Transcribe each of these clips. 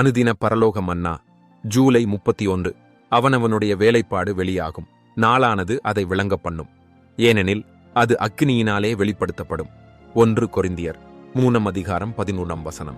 அனுதின பரலோக மன்னா ஜூலை முப்பத்தி ஒன்று அவனவனுடைய வேலைப்பாடு வெளியாகும். நாளானது அதை விளங்க பண்ணும். ஏனெனில் அது அக்கினியினாலே வெளிப்படுத்தப்படும். ஒன்று கொரிந்தியர் மூணம் அதிகாரம் பதினொன்றாம் வசனம்.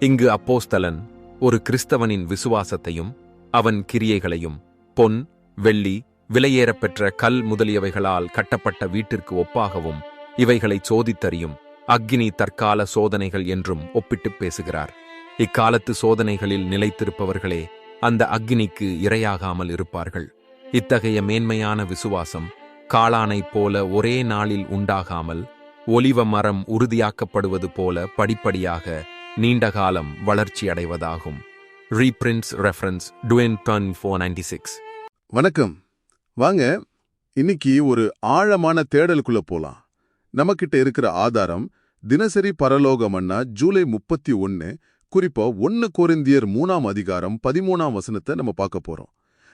இங்கு அப்போஸ்தலன் ஒரு கிறிஸ்தவனின் விசுவாசத்தையும் அவன் கிரியைகளையும் பொன் வெள்ளி விலையேறப்பெற்ற கல் முதலியவைகளால் கட்டப்பட்ட வீட்டிற்கு ஒப்பாகவும் இவைகளை சோதித்தறியும் அக்கினி தற்கால சோதனைகள் என்றும் ஒப்பிட்டுப் பேசுகிறார். இக்காலத்து சோதனைகளில் நிலைத்திருப்பவர்களே அந்த அக்னிக்கு இரையாகாமல் இருப்பார்கள். இத்தகைய மேன்மையான விசுவாசம் காளானைப் போல ஒரே நாளில் உண்டாகாமல் ஒலிவ மரம் உறுதியாக்கப்படுவது போல படிப்படியாக நீண்டகாலம் வளர்ச்சியடைவதாகும். ரீபிரின்ஸ் ரெஃபரன்ஸ் டுவென் டர்ன் ஃபோர் நைன்டி சிக்ஸ் வணக்கம். வாங்க இன்னைக்கு ஒரு ஆழமான தேடலுக்குள்ள போலாம். நமக்கிட்ட இருக்கிற ஆதாரம் தினசரி பரலோகமன்னா ஜூலை முப்பத்தி ஒன்று குறிப்பா ஒன்னு கோரிந்தியர் மூணாம் அதிகாரம் பதிமூணாம் வசனத்தை நம்ம பார்க்க போறோம்.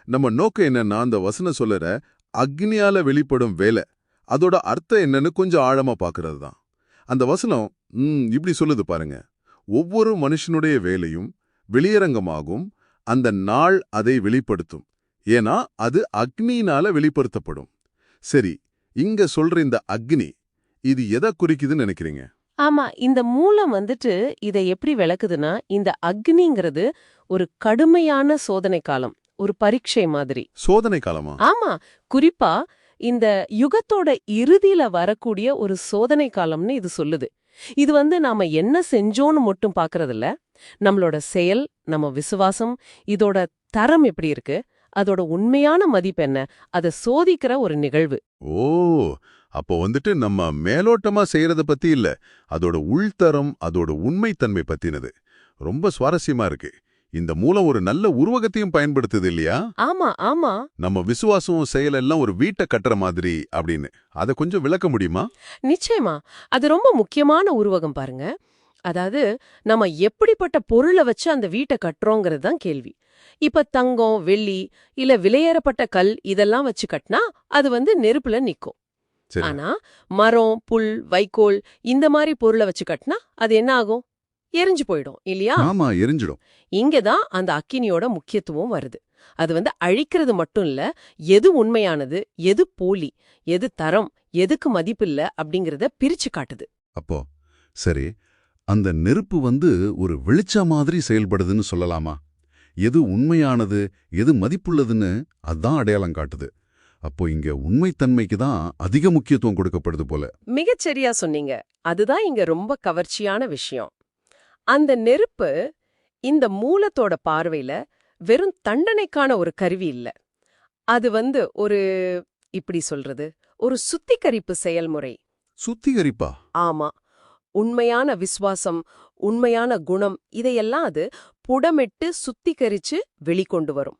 நம்ம நோக்கம் என்னன்னா அந்த வசனம் சொல்லற அக்னியால வெளிப்படும் வேலை. அதோட அர்த்தம் என்னன்னு கொஞ்சம் ஆழமா பார்க்கறது தான் அந்த வசனம் ம், இப்படி சொல்லுது பாருங்க. ஒவ்வொரு மனுஷனுடைய வேலையும் வெளியரங்கமாகும் அந்த நாள் அதை வெளிப்படுத்தும். ஏன்னா அது அக்னியினால வெளிப்படுத்தப்படும். சரி இங்க சொல்ற இந்த அக்னி இது எதை குறிக்குதுன்னு நினைக்கிறீங்க? ஆமா இந்த மூலம் வந்துட்டு இதை எப்படி விளக்குதுன்னா இந்த அக்னிங்கிறது ஒரு கடுமையான சோதனை காலம் ஒரு பரீட்சை மாதிரி. சோதனை காலமா? ஆமா குறிப்பா இந்த யுகத்தோட இறுதியில வரக்கூடிய ஒரு சோதனை காலம்னு இது சொல்லுது. இது வந்து நாம என்ன செஞ்சோன்னு மட்டும் பாக்குறதில்ல. நம்மளோட செயல் நம்ம விசுவாசம் இதோட தரம் எப்படி இருக்கு அதோட உண்மையான மதிப்பு என்ன அதை சோதிக்கிற ஒரு நிகழ்வு. ஓ அப்போ வந்துட்டு நம்ம மேலோட்டமா செய்யறத பத்தி இல்ல அதோட உள்தரம் அதோட உண்மைத்தன்மை பத்தினது. ரொம்ப சுவாரஸ்யமா இருக்கு. இந்த மூலம் ஒரு நல்ல உருவகத்தையும் பயன்படுத்துது இல்லையா? ஆமா ஆமா. நம்ம விசுவாசம் செயல் எல்லாம் ஒரு வீட்டை கட்டுற மாதிரி அப்படின்னு. அதை கொஞ்சம் விளக்க முடியுமா? நிச்சயமா. அது ரொம்ப முக்கியமான உருவகம் பாருங்க. அதாவது நம்ம எப்படிப்பட்ட பொருளை வச்சு அந்த வீட்டை கட்டுறோங்கிறது தான் கேள்வி. இப்ப தங்கம் வெள்ளி இல்ல விலையேறப்பட்ட கல் இதெல்லாம் வச்சு கட்டினா அது வந்து நெருப்புல நிக்கும். ஆனா மரம் புல் வைக்கோல் இந்த மாதிரி பொருளை வச்சு கட்டினா அது என்ன ஆகும்? எரிஞ்சு போயிடும் இல்லையா? ஆமா எரிஞ்சிடும். இங்கதான் அந்த அக்கினியோட முக்கியத்துவம் வருது. அது வந்து அழிக்கிறது மட்டும் இல்ல எது உண்மையானது எது போலி எது தரம் எதுக்கு மதிப்பில்ல அப்படிங்கறத பிரிச்சு காட்டுது. அப்போ சரி அந்த நெருப்பு வந்து ஒரு வெளிச்ச மாதிரி செயல்படுதுன்னு சொல்லலாமா? எது உண்மையானது எது மதிப்புள்ளதுன்னு அதான் அடையாளம் காட்டுது. அப்போ இங்க உண்மைத்தன்மைக்கு தான் அதிக முக்கியத்துவம் கொடுக்கப்படுது போல. மிகச்சரியா சொன்னீங்க. அதுதான் இங்க ரொம்ப கவர்ச்சியான விஷயம். அந்த நெருப்பு இந்த மூலத்தோட பார்வையில வெறும் தண்டனைக்கான ஒரு கருவி இல்ல. அது வந்து ஒரு இப்படி சொல்றது ஒரு சுத்திகரிப்பு செயல்முறை. சுத்திகரிப்பா? ஆமா. உண்மையான விசுவாசம் உண்மையான குணம் இதையெல்லாம் அது புடமிட்டு சுத்திகரிச்சு வெளிக்கொண்டு வரும்.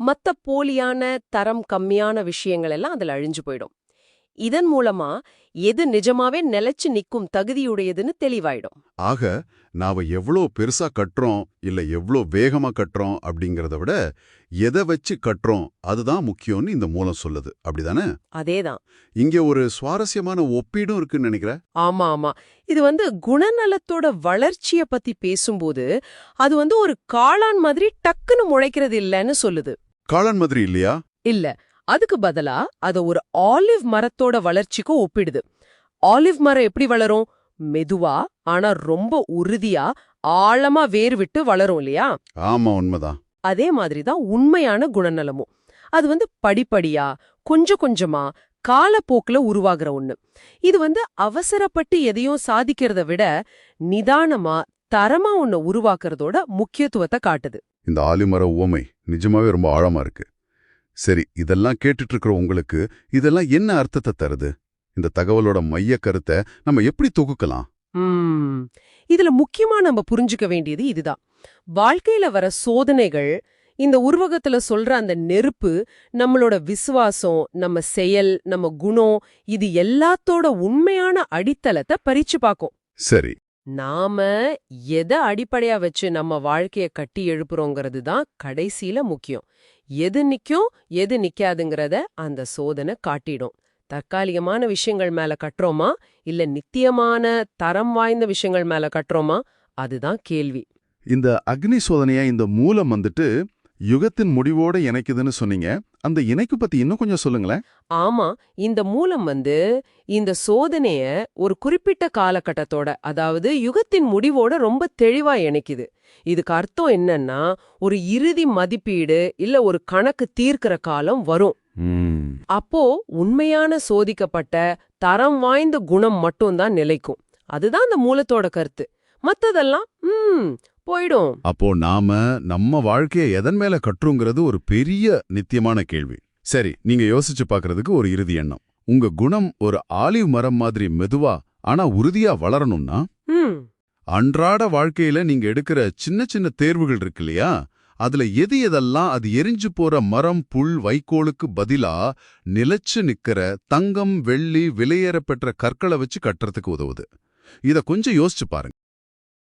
மத்த போலியான தரம் கம்மியான விஷயங்கள் எல்லாம் அதுல அழிஞ்சு போயிடும். இதன் மூலமா எது நிஜமாவே நிலைச்சு நிக்கும் தகுதியுடையதுன்னு தெளிவாயிடும். ஆக நாம எவ்வளோ பெருசா கட்டுறோம் இல்ல எவ்வளோ வேகமா கட்டுறோம் அப்படிங்கறத விட எதை வச்சு கட்டுறோம் அதுதான் முக்கியம்னு இந்த மூலம் சொல்லுது. அப்படிதானே? அதேதான். இங்க ஒரு சுவாரஸ்யமான ஒப்பீடும் இருக்குன்னு நினைக்கிறேன் ஆமா ஆமா. இது வந்து குணநலத்தோட வளர்ச்சிய பத்தி பேசும்போது அது வந்து ஒரு காளான் மாதிரி டக்குன்னு முளைக்கிறது இல்லைன்னு சொல்லுது. காளான் மாதிரி இல்லையா? இல்ல. அதுக்கு பதிலா அத ஒரு ஆலிவ் மரத்தோட வளர்ச்சிக்கு ஒப்பிடுது. ஆலிவ் மரம் எப்படி வளரும்? மெதுவா ஆனா ரொம்ப உறுதியா ஆழமா வேர் விட்டு வளரும் இல்லையா? ஆமா உண்மைதான். அதே மாதிரி தான் உண்மையான குணநலமும். அது வந்து படிப்படியா கொஞ்சம் கொஞ்சமா காலப்போக்குல உருவாகிற ஒண்ணு. இது வந்து அவசரப்பட்டு எதையும் சாதிக்கிறத விட நிதானமா தரமா ஒண்ணு உருவாக்குறதோட முக்கியத்துவத்தை காட்டுது. இந்த ஆலிமர உவமை. நிஜமாவே ரொம்ப ஆழமா இருக்கு. சரி இதெல்லாம் கேட்டுட்டு இருக்கிற உங்களுக்கு இதெல்லாம் என்ன அர்த்தத்தை தருது? இந்த தகவலோட மைய கருத்தை நம்ம எப்படி தொகுக்கலாம்? இதுல முக்கியமா நம்ம புரிஞ்சுக்க வேண்டியது இதுதான். வாழ்க்கையில வர சோதனைகள் இந்த உருவகத்துல சொல்ற அந்த நெருப்பு நம்மளோட விசுவாசம் நம்ம செயல் நம்ம குணம் இது எல்லாத்தோட உண்மையான அடித்தளத்தை பறிச்சு பார்க்கும். சரி. நாம எதை அடிப்படையா வச்சு நம்ம வாழ்க்கைய கட்டி எழுப்புறோங்கிறது தான் கடைசியில முக்கியம். எது நிக்கும் எது நிக்காதுங்கிறத அந்த சோதனை காட்டிடும். தற்காலிகமான விஷயங்கள் மேல கட்டுறோமா? இல்ல நித்தியமான தரம் வாய்ந்த விஷயங்கள் மேல கட்டுறோமா? அதுதான் கேள்வி. இந்த அக்னி சோதனையா இந்த மூலம் வந்துட்டு யுகத்தின் முடிவோட இணைக்குதுன்னு சொன்னீங்க. அந்த இணைக்கு பத்தி இன்னும் கொஞ்சம் சொல்லுங்களேன். ஆமா இந்த மூலம் வந்து இந்த சோதனைய ஒரு குறிப்பிட்ட காலகட்டத்தோட அதாவது யுகத்தின் முடிவோட ரொம்ப தெளிவா இணைக்குது. இதுக்கு அர்த்தம் என்னன்னா ஒரு இறுதி மதிப்பீடு இல்ல ஒரு கணக்கு தீர்க்கிற காலம் வரும். அப்போ உண்மையான சோதிக்கப்பட்ட தரம் வாய்ந்த குணம் மட்டும்தான் நிலைக்கும். அதுதான் அந்த மூலத்தோட கருத்து. மத்ததெல்லாம் ம் போயிடும். அப்போ நாம நம்ம வாழ்க்கையை எதன் மேல கட்டுறோங்கிறது ஒரு பெரிய நித்தியமான கேள்வி. சரி நீங்க யோசிச்சு பார்க்கிறதுக்கு ஒரு இறுதி எண்ணம். உங்க குணம் ஒரு ஆலிவ் மரம் மாதிரி மெதுவா ஆனா உறுதியா வளரணும்னா? அன்றாட வாழ்க்கையில நீங்க எடுக்கிற சின்ன சின்ன தேர்வுகள் இருக்கு இல்லையா? அதுல எது எதெல்லாம் அது எரிஞ்சு போற மரம் புல் வைக்கோலுக்கு பதிலா நிலைச்சு நிக்கிற தங்கம் வெள்ளி விலையேற பெற்ற கற்களை வச்சு கட்டுறதுக்கு உதவுது. இத கொஞ்சம் யோசிச்சு பாருங்க.